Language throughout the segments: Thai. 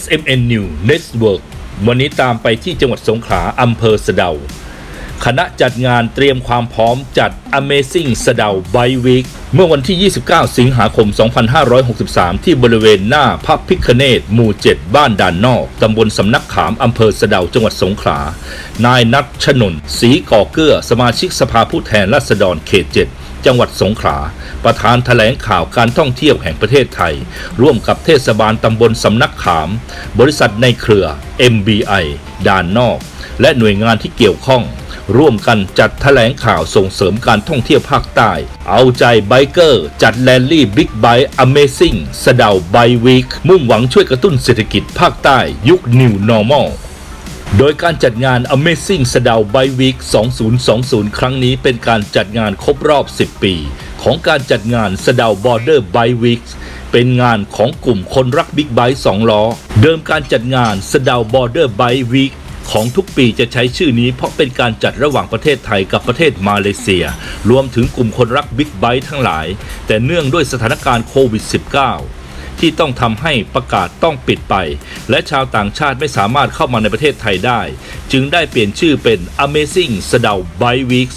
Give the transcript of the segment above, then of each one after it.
SMN New Network วันนี้ตามไปที่จังหวัดสงขลาอำเภอสะเดา คณะจัดงานเตรียมความพร้อมจัด Amazing สะเดา by Week เมื่อวันที่ 29 สิงหาคม 2563 ที่บริเวณหน้าพระพิคเนตหมู่ 7 บ้านด่านนอก ตำบลสำนักขาม อำเภอสะเดาจังหวัดสงขลา นายนัทชนนศรีก่อเกื้อ สมาชิกสภาผู้แทนราษฎรเขต 7 จังหวัดสงขลา ประธานแถลงข่าวการท่องเที่ยวแห่งประเทศไทย ร่วมกับเทศบาลตำบลสำนักขาม บริษัทในเครือ MBI ด่านนอก และหน่วยงานที่เกี่ยวข้อง ร่วมกันจัดแถลงข่าวส่งเสริมการท่องเที่ยวภาคใต้ เอาใจไบเกอร์ จัดแลนลี่บิ๊กไบ Amazing สะเดาไบวีคมุ่งหวังช่วยกระตุ้นเศรษฐกิจภาคใต้ ยุค New Normal โดยการจัดงาน Amazing สะเดาไบวีค2020 ครั้งนี้เป็นการจัดงานครบรอบ 10 ปี ของการจัดงานสะเดาบอร์เดอร์ไบวีคเป็นงานของกลุ่มคนรักบิ๊กไบค์สองล้อ เดิมการจัดงานสะเดาบอร์เดอร์ไบวีค ของทุกปีจะใช้ชื่อนี้เพราะเป็นการจัดระหว่างประเทศไทยกับประเทศมาเลเซีย รวมถึงกลุ่มคนรักบิ๊กไบค์ทั้งหลาย แต่เนื่องด้วยสถานการณ์โควิด -19 ที่ต้องทำให้ประกาศต้องปิดไป และชาวต่างชาติไม่สามารถเข้ามาในประเทศไทยได้ จึงได้เปลี่ยนชื่อเป็น Amazing สะเดา by Week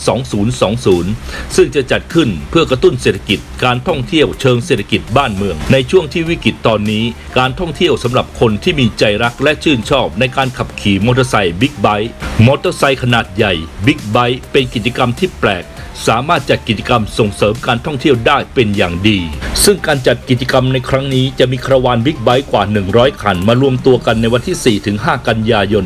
2020 ซึ่งจะจัดขึ้นเพื่อกระตุ้นเศรษฐกิจการท่องเที่ยวเชิงเศรษฐกิจบ้านเมือง ในช่วงที่วิกฤตตอนนี้ การท่องเที่ยวสำหรับคนที่มีใจรักและชื่นชอบในการขับขี่มอเตอร์ไซค์บิ๊กไบค์มอเตอร์ไซค์ขนาดใหญ่บิ๊กไบค์เป็นกิจกรรมที่แปลกสามารถจัดกิจกรรมส่งเสริมการท่องเที่ยวได้เป็นอย่างดี ซึ่งการจัดกิจกรรมในครั้งนี้จะมีคาราวานบิ๊กไบค์กว่า 100 คัน มารวมตัวกันในวันที่ 4-5 กันยายน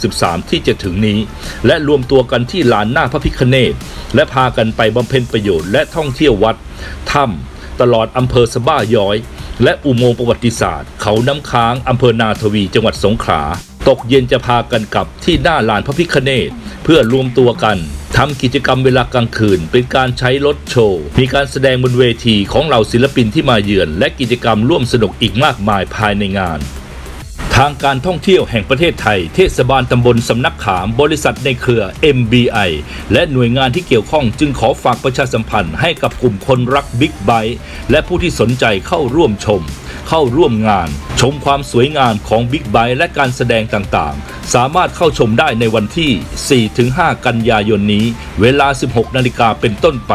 2563ที่จะถึงนี้ และรวมตัวกันที่ลานหน้าพระพิคเนตและพากันไปบำเพ็ญประโยชน์และท่องเที่ยววัดถ้ำตลอดอำเภอสะบ้าย้อย และอุโมงค์ประวัติศาสตร์ เขาน้ำค้างอำเภอนาทวี จังหวัดสงขลาตกเย็นจะพากันกลับที่หน้าลานพระพิคเนตเพื่อรวมตัวกันทำกิจกรรมเวลากลางคืน เป็นการใช้รถโชว์ มีการแสดงบนเวทีของเหล่าศิลปินที่มาเยือน และกิจกรรมร่วมสนุกอีกมากมายภายในงาน ทางการท่องเที่ยวแห่งประเทศไทย เทศบาลตำบลสำนักขาม บริษัทในเครือ MBI และหน่วยงานที่เกี่ยวข้องจึงขอฝากประชาสัมพันธ์ให้กับกลุ่มคนรักบิ๊กไบค์และผู้ที่สนใจเข้าร่วมชม เข้าร่วมงาน ชมความสวยงามของบิ๊กไบค์และการแสดงต่างๆ สามารถเข้าชมได้ในวันที่ 4-5 กันยายนนี้ เวลา 16 นาฬิกาเป็นต้นไป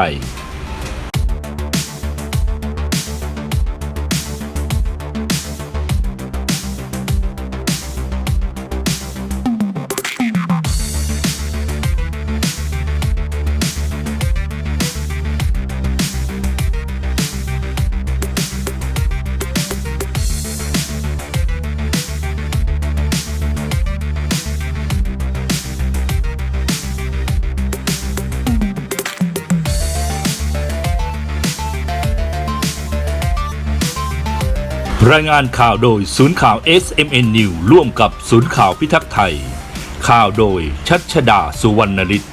รายงานข่าวโดยศูนย์ข่าว SMN New ร่วมกับศูนย์ข่าวพิทักษ์ไทย ข่าวโดยชัชดาสุวรรณฤทธิ์